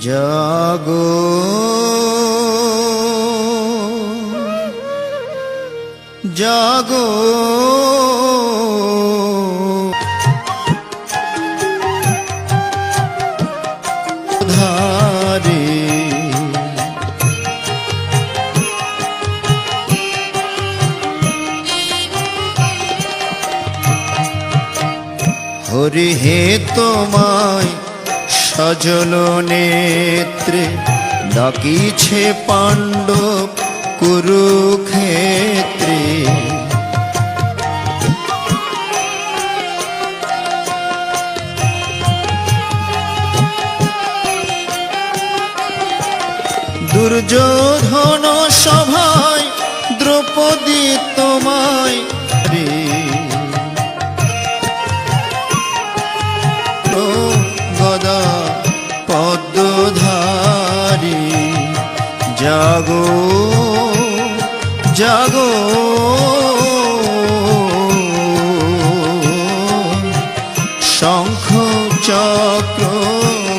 জাগো। জাগো। ধারে। হরি হে তোমায় সজল নেত্রে ডাকিছে পাণ্ডব কুরুক্ষেত্রে। দুর্যোধন সভায় দ্রৌপদী তোমায় রে। জাগো জাগো। শঙ্খ চক্র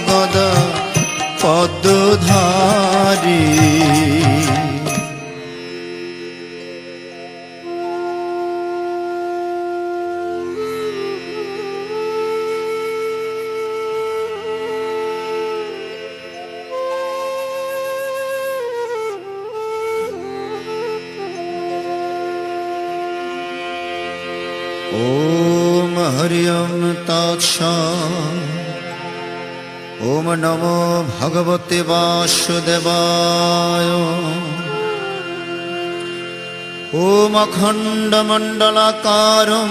গদা পদ্মধারী। वासुदेवाय ॐ अखण्डमण्डलाकारं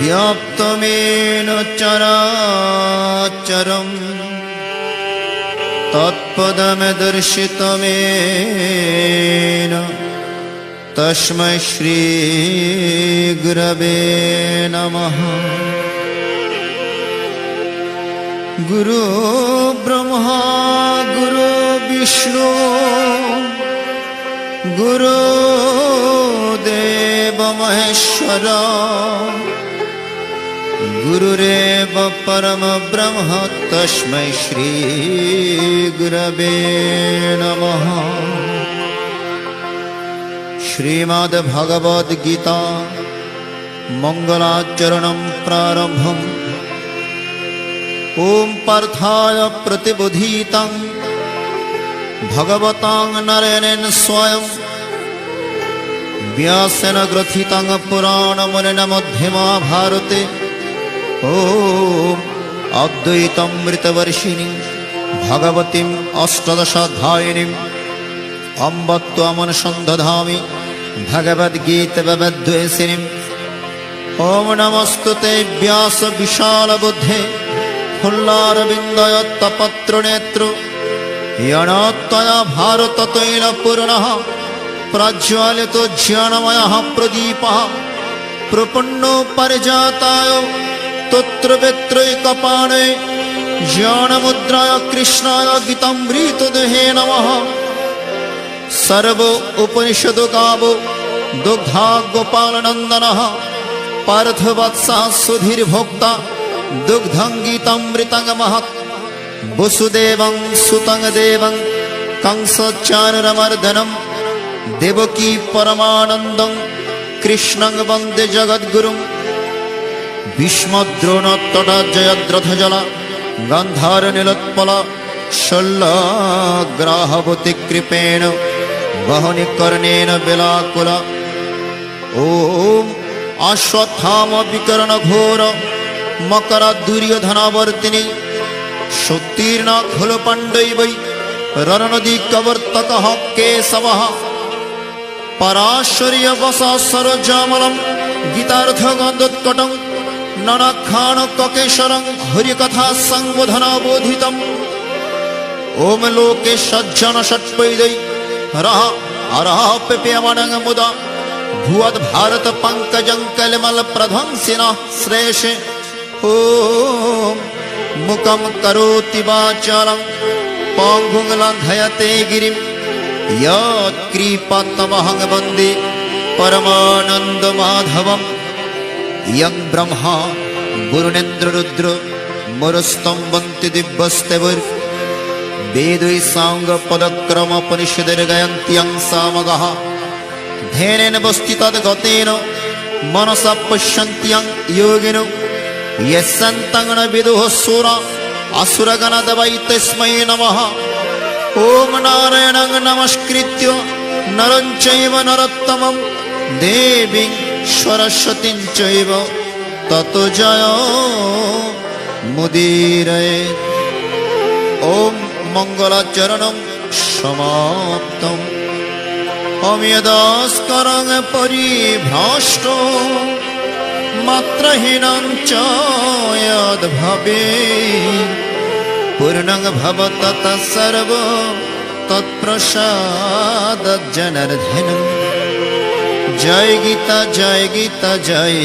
व्याप्तमेन चराचरम् तत्पदमदर्शितमेन तस्मै श्रीगुरवे नमः गुरु ब्रह्मा गुरु विष्णु गुरु देव महेश्वर गुरुरेव परम ब्रह्म तस्मै श्रीगुरवे नमः श्रीमद्भगवद्गीता मङ्गलाचरणं प्रारम्भम् ॐ पार्थाय प्रतिबोधितं भगवतां नरेणेन स्वयं व्यासेन ग्रथितं पुराणमुनिना मध्यमाभारते ॐ अद्वैतमृतवर्षिणीं भगवतीम् अष्टदशाध्यायिनीम् अम्ब त्वमनुसन्धधामि भगवद्गीतवद्वेषिणीम् ॐ नमस्तु ते व्यासविशालबुद्धे फुल्लारविन्दयत्तपत्रनेत्र यणत्वया भारततैलपूर्णः प्रज्वालितो ज्ञानमयः प्रदीपः प्रपन्नो परिजाताय तत्रवेत्रैकपाणे ज्ञानमुद्राय कृष्णाय गीतामृतदेहे नमः सर्व उपनिषदो गावो दुग्धा गोपालनन्दनः पार्थवत्सः सुधीर्भोक्ता दुग्धं गीतामृतं महत् वसुदेवं सुतं देवं कंसचारुरमर्दनं देवकी परमानन्दं कृष्णं वन्दे जगद्गुरुं भीष्मद्रोणतटा जयद्रथजला गन्धारनीलोत्पला शल्लग्राहवति कृपेण वहनि कर्णेन बेलाकुला ॐ अश्वत्थाम विकर्ण घोर मकर दुर्योधनावर्तिनि सुत्तीर्ण खलु पाण्डवै रणनदी कवर्तकः केशवः पराश्वर्यवश सरोजामलं गीतार्थगन्दोत्कटं ननखाणककेशरं हरिकथा संबोधनाबोधितम् ॐ लोके सज्जन षट्पैदै रः अरः पिप्यमणं मुदा भुवद् भारत पङ्कजं कलिमल प्रध्वंसिनः श्रेषे ॐ मुखं करोति वाचालं पाङ्गुङ्लन्धयते गिरिं यत्कृपात्तमहं वन्दे परमानन्दमाधवं यं ब्रह्मा गुरुनेन्द्ररुद्र मुरस्तं वन्ति दिव्यस्तेवर् वेदैस्साङ्गपदक्रमपनिषदिर्गयन्त्यं सामगः धेनेन वस्ति तद्गतेन मनसा पश्यन्त्यं योगिनो यस्सन्तगण विदुः सुर असुरगणद वै तस्मै नमः ॐ नारायणं नमस्कृत्य नरं चैव नरोत्तमं देवीं सरस्वतीं चैव ततो जय मुदीरये ॐ मङ्गलाचरणं समाप्तम् अम्यदास्करं परिभ्राष्ट মাত্রহীনং চ যদ্ভবে পূর্ণং ভবত তৎসর্ব তৎপ্রসাদ জনার্দন জয় গীতা জয় গীতা জয়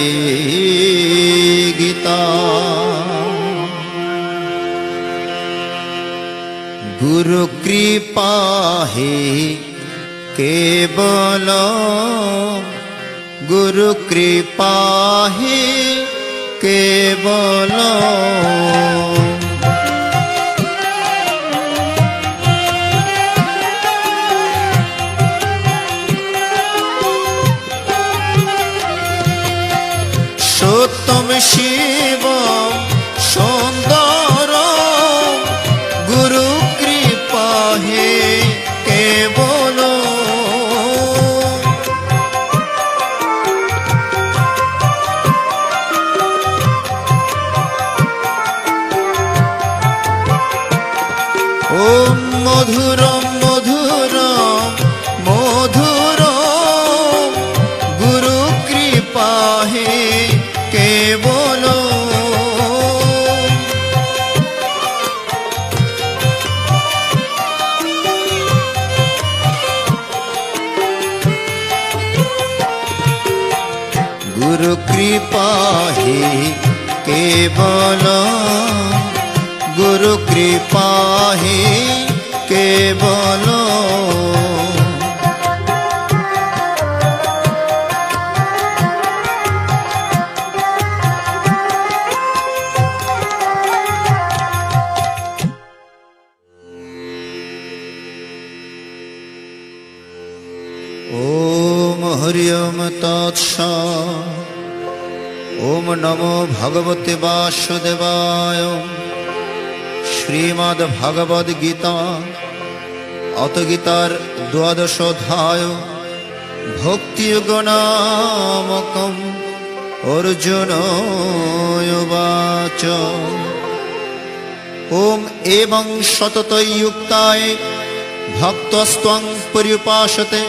গীতা। গুরু কৃপা হে কেবল গুরু কৃপা হে কেবল। সত্যম শিব সুন্দর মধুর মধুর গুরু কৃপাহে কেবল গুরু কৃপা হে কেবল ওম হরি ওম তৎস। ওম নমো ভগবতে বাসুদেবায়। শ্রীমদ্ অতগীতার দ্বাদশোধ্যায়। ভক্তি গণামকম অর্জুন ওম এবং সততৈয়ুক্তায় ভক্তস্তং পরিপাশতে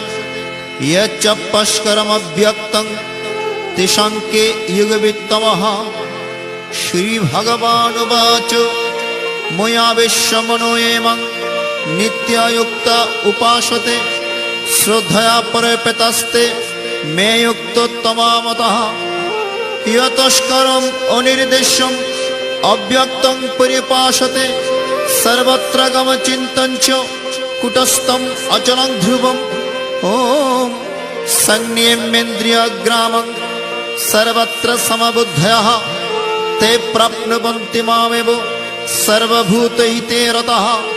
ইয়চ্চ পষ্করমব্যক্তং তেষাঙ্কে যুগবিত্তমঃ। শ্রীভগবানুবাচ। ময়া বিশ্বমনো এমং ನಿತ್ಯಯುಕ್ತ ಉಪಾಸತೆ ಶ್ರದ್ಧೆಯ ಪರಪೆತಸ್ತೆ ಮೇಯುಕ್ತ ತಮಾಮತಃ ইয়তস্করম অনির্দেশ্যম অব্যক্তং পরিপাশতে সর্বত্র গমচিন্তঞ্চ কুটস্থম অচলং ধ্রুবম। ওম সংনিয়মেন্দ্রিয় গ্রামং সর্বত্র সমবুদ্ধয়। তে প্রাপ্নুবন্তি মামেব সর্বভূতহিতে রতঃ।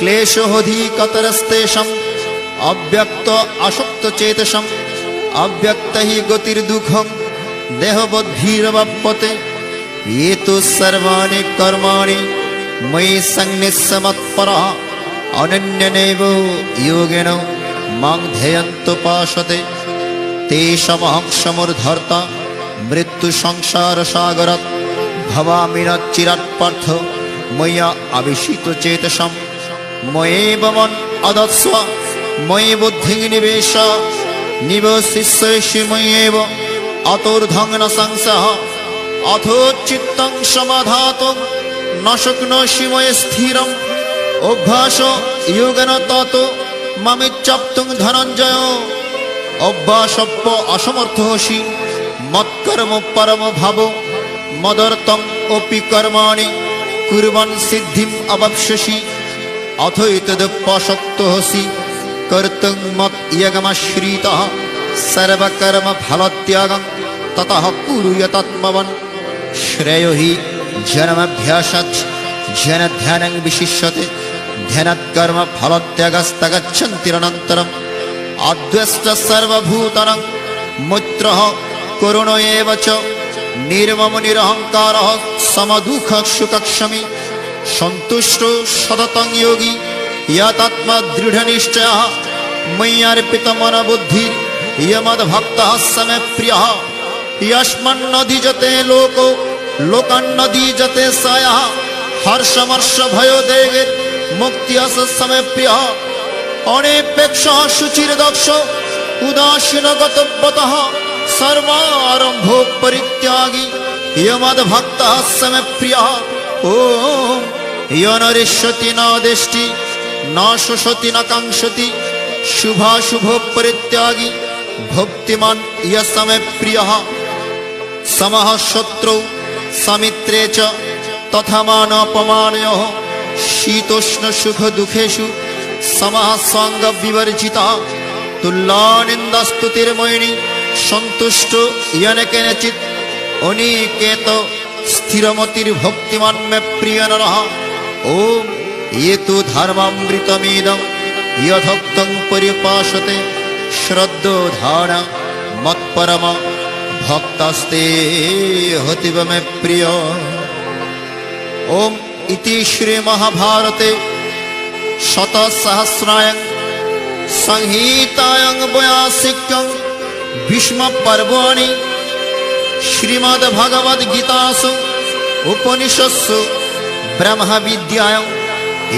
क्लेशोऽधिकतरस्तेषम् अव्यक्त असक्तचेतसम् अव्यक्त हि गतिर्दुःखं देहबद्धिरवप्यते ये तु सर्वाणि कर्माणि मयि सन्निस्समत्परः अनन्यनैव योगेन मां ध्येयन्तोपासते तेषमहं समूर्धर्ता मृत्युसंसारसागरात् भवामि न चिरात् पार्थ मया आविशितचेतसं ময়ে বমন অদস্ব ময়ে বুদ্ধি নিবেশ, নিব শিষ্যেষু ময়েব অতর্ধগ্ন সংসহ অথোচিত্তং সমাধাত নশক্ন শিময়ে স্থিরম, অভ্যাস যোগেন তত মামিচ্চাপ্তুং ধনঞ্জয়। অভ্যাসপ্য অসমর্থ হসি মৎকর্ম পরম ভাব, মদর্তম অপি কর্মাণি, কুর্বন সিদ্ধিম অবপ্সসি। अथैतदुपशक्तोऽसि कर्तुं मत्यगमश्रितः सर्वकर्मफलत्यागं ततः कुरुय तत्मवन् श्रेयो हि जनमभ्यासत् जनध्यानं विशिष्यते ध्यानत्कर्मफलत्यागस्तगच्छन्तिरनन्तरम् अद्वैश्च सर्वभूतनं मित्रः करुण एव च निर्ममनिरहङ्कारः समदुःखक्षुकक्षमी সন্তুষ্ট সততং যোগী। ইয়াতাত্মা দৃঢ় নিশ্চয়। ময়্যার্পিত মনবুদ্ধির ইয়মদ্ভক্ত সমে প্রিয়। যস্মন্নধিজতে লোক। লোকান্নধিজতে সয়। হর্ষমর্ষ ভয় দেগের মুক্তি সমে প্রিয়। অনেপেক্ষ শুচির দক্ষ। উদাসীনগতব্যত। সর্বারম্ভো পরিত্যাগী ইয়মদ্ভক্ত সমে প্রিয়। ওম ইয়নরিষ্যতি ন দেষ্টি ন সুসতি ন কাংশতি শুভাশুভ পরিত্যাগী ভক্তিমান ইয়সমে প্রিয়। সমহ শত্রু, সমিত্রে চ তথামান অপমানয় শীতোষ্ণ সুখ দুঃখেশু সমহ সঙ্গ বিবর্জিত তুল্লা নিন্দাস্তুতির্ময়িণী সন্তুষ্ট ইয়নকেনচিত অনিকেত স্থিরমতির ভক্তিমান মে প্রিয় নরহ ॐ ये तु धर्मामृतमिदं यथोक्तं परिपाशते श्रद्धो धारण मत्परम भक्तस्ते हतिव मे प्रिय ओम इति श्री महाभारते शतसहस्रायं संहितायं वयासिक्यं भीष्म पर्वाणि श्रीमद्भगवद्गीतासु उपनिषत्सु ब्रह्मविद्यायां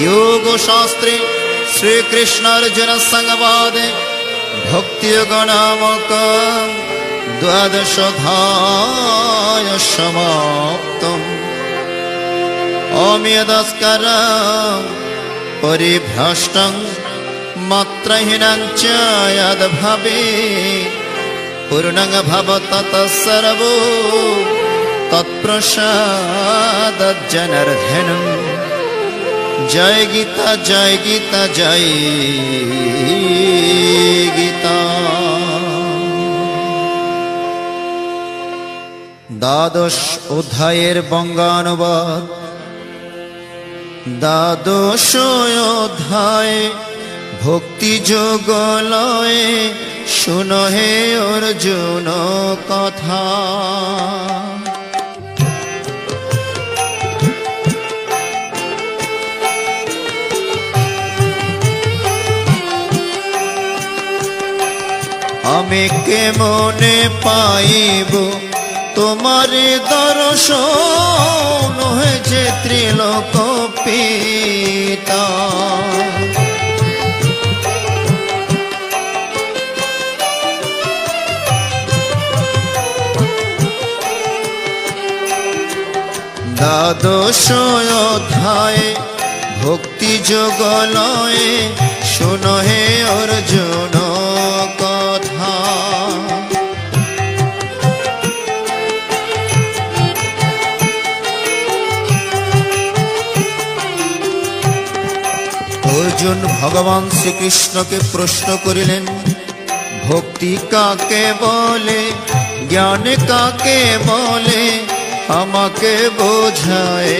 योगशास्त्रे श्रीकृष्णार्जुनसंवादे भक्तियोगनामकं द्वादशोऽध्याय समाप्तम् अमेदस्कर परिभ्रष्टं मात्रहीनं च यद्भवे पूर्णं भवतः सर्वो तत्प्रसादजनर्धनं जय गीता जय गीता जय गीता দ্বাদশ অধ্যায়ের বঙ্গানুবাদ দ্বাদশ অধ্যায় ভক্তি যোগলয়ে শুনো হে অর্জুন কথা আমি কে মনে পাইব? তোমার দর্শন হয়েছে ত্রিলোক পিতা দ্বাদশ অধ্যায় ভক্তি যোগলয়ে শোনো হে অর্জুন অর্জুন ভগবান শ্রীকৃষ্ণকে প্রশ্ন করিলেন, ভক্তি কাকে বলে, জ্ঞান কাকে বলে, আমাকে বোঝায়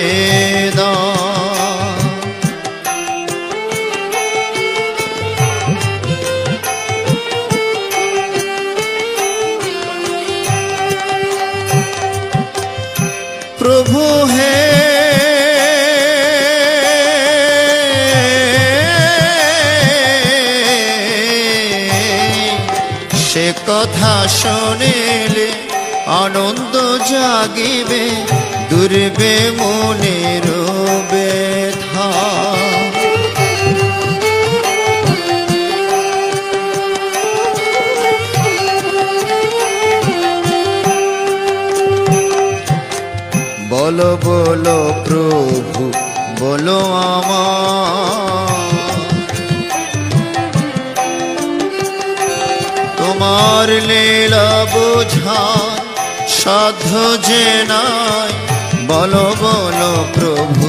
প্রভু হে কথা আনন্দ জাগিবে দুর্বে মনের ব্যথা। বলো বলো প্রভু বলো আমার তোমার লীলা বোঝার সাধ্য যে নাই। বলো বলো প্রভু,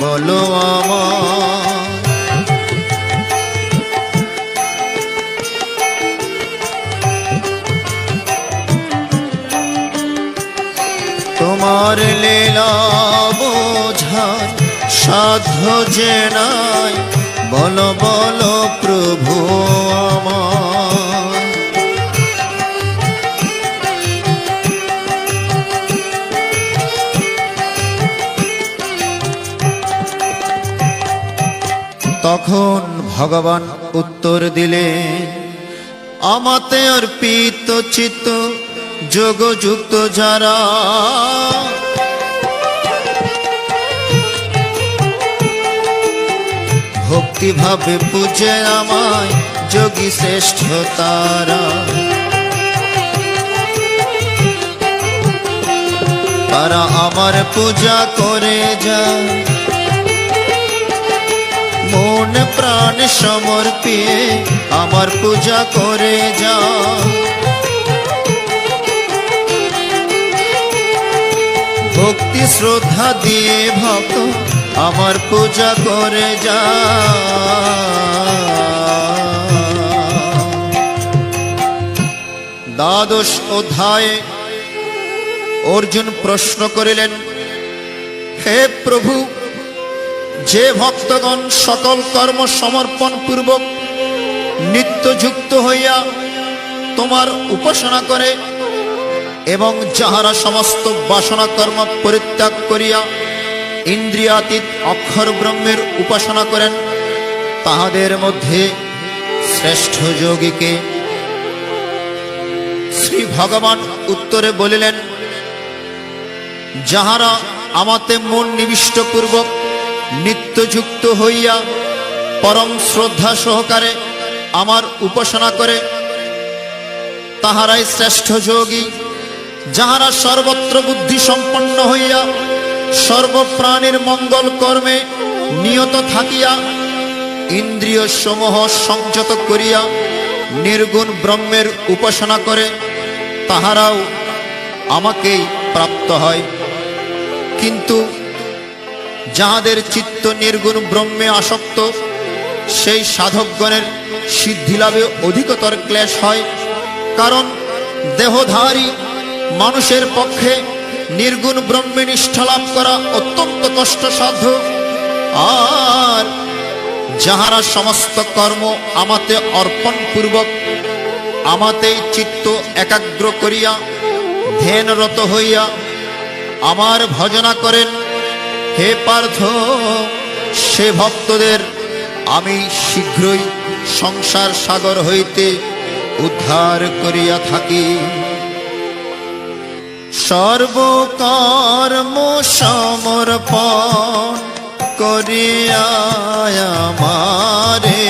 বলো আমার। তোমার লীলা বোঝার সাধ্য যে নাই। বলো বলো প্রভু আমার। তখন ভগবান উত্তর দিলে আমাতে অর্পিত চিত্ত যোগযুক্ত যারা, ভক্তিভাবে পূজে আমায় যোগী শ্রেষ্ঠ তারা। তারা আমার পূজা করে যায় মন প্রাণ সমর্পিয়ে আমার পূজা করে যা ভক্তি শ্রদ্ধা দিয়ে ভক্ত আমার পূজা করে যা দ্বাদশ অধ্যায়ে অর্জুন প্রশ্ন করিলেন, হে প্রভু যে ভক্তগণ সকল কর্ম সমর্পণ পূর্বক নিত্যযুক্ত হইয়া তোমার উপাসনা করে এবং যাহারা সমস্ত বাসনা কর্ম পরিত্যাগ করিয়া ইন্দ্রিয়াতীত অক্ষর ব্রহ্মের উপাসনা করেন, তাহাদের মধ্যে শ্রেষ্ঠ যোগীকে শ্রী ভগবান উত্তরে বলিলেন, যাহারা আমাতে মন নিবিষ্ট পূর্বক নিত্যযুক্ত হইয়া পরম শ্রদ্ধা সহকারে আমার উপাসনা করে, তাহারাই শ্রেষ্ঠ যোগী, যাহারা সর্বত্র বুদ্ধি সম্পন্ন হইয়া সর্বপ্রাণীর মঙ্গল কর্মে নিয়ত থাকিয়া ইন্দ্রিয় সমূহ সংযত করিয়া নির্গুণ ব্রহ্মের উপাসনা করে, তাহারাও আমাকেই প্রাপ্ত হয়। কিন্তু যাহাদের চিত্ত নির্গুণ ব্রহ্মে আসক্ত, সেই সাধকগণের সিদ্ধিলাভে অধিকতর ক্লেশ হয়। কারণ দেহধারী মানুষের পক্ষে নির্গুণ ব্রহ্মে নিষ্ঠা লাভ করা অত্যন্ত কষ্টসাধ্য। আর যাহারা সমস্ত কর্ম আমাতে অর্পণ পূর্বক আমাতেই চিত্ত একাগ্র করিয়া, ধ্যানরত হইয়া, আমার ভজনা করেন হে পার্থ, সে ভক্তদের আমি শীঘ্রই সংসার সাগর হইতে উদ্ধার করিয়া থাকি। সর্বকর্ম সমর্পণ করিয়া আমারে।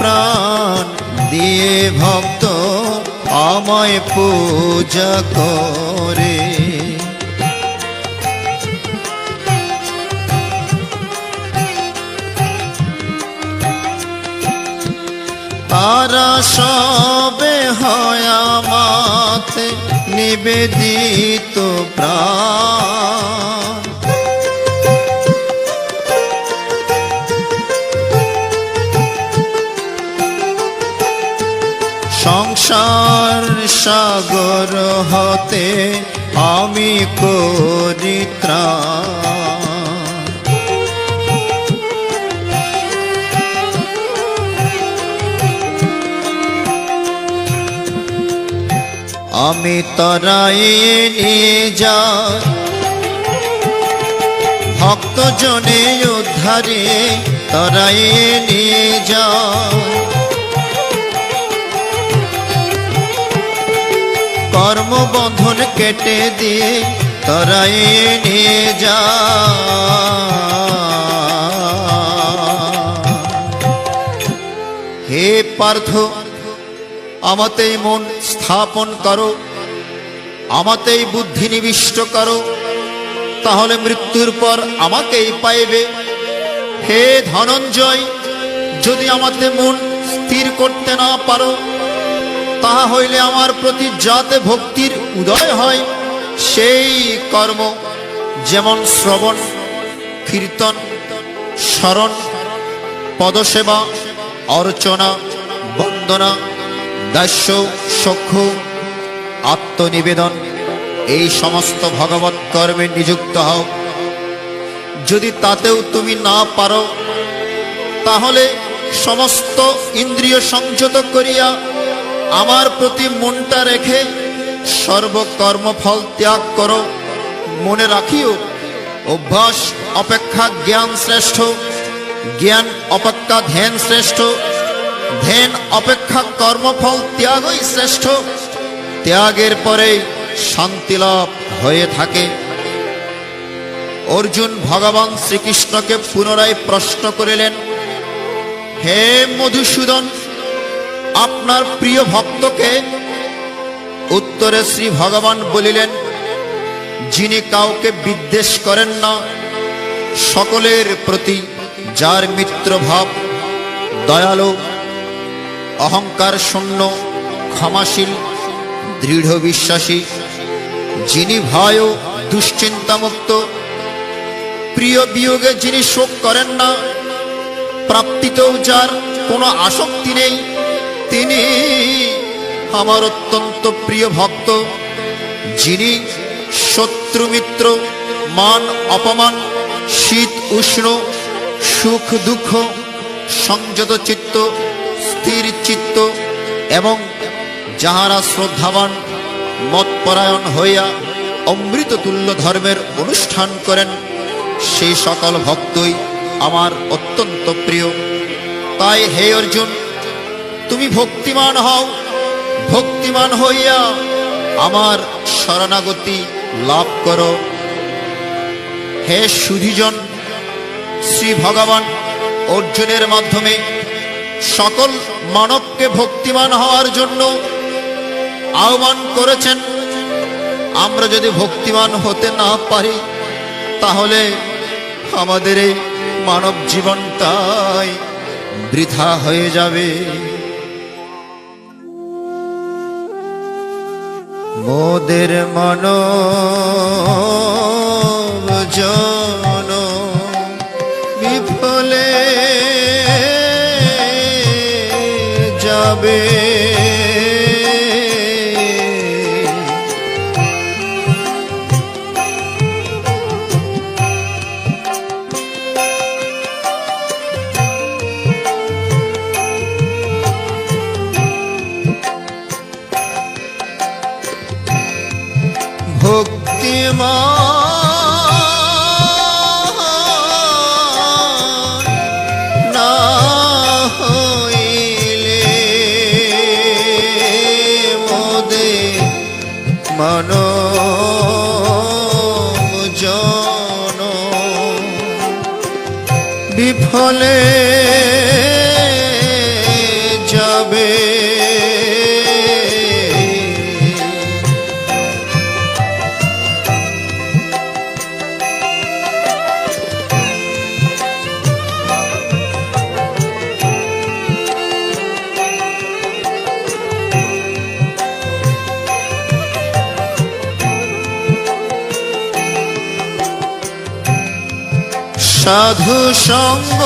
প্রাণ দিয়ে ভক্ত আমায় পূজা করে। তারা সবে হয় আমাতে নিবেদিত প্রাণ। সংসার সাগর হতে আমি করি ত্রাণ আমি তরাই নিয়ে যাই। ভক্ত জনে উদ্ধারে তরাই নিয়ে যাই। কর্মবন্ধন কেটে দিয়ে তরাই নিয়ে যা। হে পার্থ, আমাতেই মন স্থাপন করো, আমাতেই বুদ্ধি নিবিষ্ট করো, তাহলে মৃত্যুর পর আমাকেই পাইবে। হে ধনঞ্জয়, যদি আমাতে মন স্থির করতে না পারো তাহা হইলে আমার প্রতি যাতে ভক্তির উদয় হয়, সেই কর্ম যেমন শ্রবণ, কীর্তন, স্মরণ, পদসেবা, অর্চনা, বন্দনা, দাস্য সখ্য আত্মনিবেদন, এই সমস্ত ভগবত কর্মে নিযুক্ত হও। যদি তাতেও তুমি না পারো, তাহলে সমস্ত ইন্দ্রিয় সংযত করিয়া আমার প্রতি মনটা রেখে সর্বকর্মফল ত্যাগ করো। মনে রাখিও, অভ্যাস, অপেক্ষা, জ্ঞান শ্রেষ্ঠ, জ্ঞান অপেক্ষা, ধ্যান শ্রেষ্ঠ, ধ্যান অপেক্ষা, কর্মফল ত্যাগই শ্রেষ্ঠ। ত্যাগের পরে শান্তি লাভ হয়ে থাকে। অর্জুন ভগবান শ্রীকৃষ্ণকে পুনরায় প্রশ্ন করিলেন, হে মধুসূদন আপনার প্রিয় ভক্তকে উত্তরে শ্রী ভগবান বলিলেন, যিনি কাউকে বিদ্বেষ করেন না, সকলের প্রতি যার মিত্র ভাব দয়ালু, অহংকার শূন্য, ক্ষমাশীল, দৃঢ় বিশ্বাসী, যিনি ভয় দুশ্চিন্তামুক্ত প্রিয় বিয়োগে যিনি শোক করেন না, প্রাপ্তিতেও যার কোনো আসক্তি নেই তিনি আমার অত্যন্ত প্রিয় ভক্ত, যিনি শত্রু মিত্র, মান অপমান, শীত উষ্ণ, সুখ দুঃখ, সংযত চিত্ত, স্থির চিত্ত এবং যাহারা শ্রদ্ধাবান মতপরায়ণ হইয়া অমৃত তুল্য ধর্মের অনুষ্ঠান করেন, সেই সকল ভক্তই আমার অত্যন্ত প্রিয়। তাই হে অর্জুন তুমি ভক্তিমান হও, ভক্তিমান হইয়া আমার শরণাগতি লাভ করো। হে সুধিজন, শ্রী ভগবান অর্জুনের মাধ্যমে সকল মানবকে ভক্তিমান হওয়ার জন্য আহ্বান করেছেন। আমরা যদি ভক্তিমান হতে না পারি, তাহলে আমাদের এই মানব জীবনটাই বৃথা হয়ে যাবে। মোদের মন জন বিফলে যাবে। সাধু সঙ্গ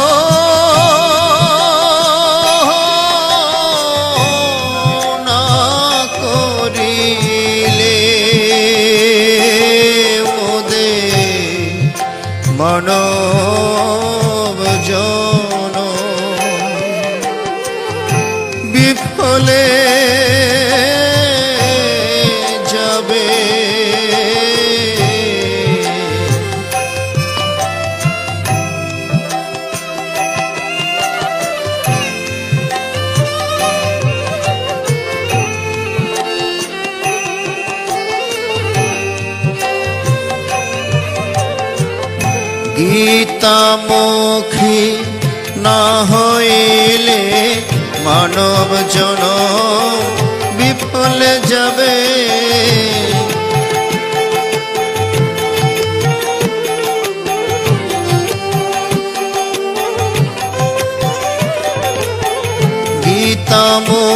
গীতামুখী না হইলে মানব জন বিফলে যাবে। গীতামুখী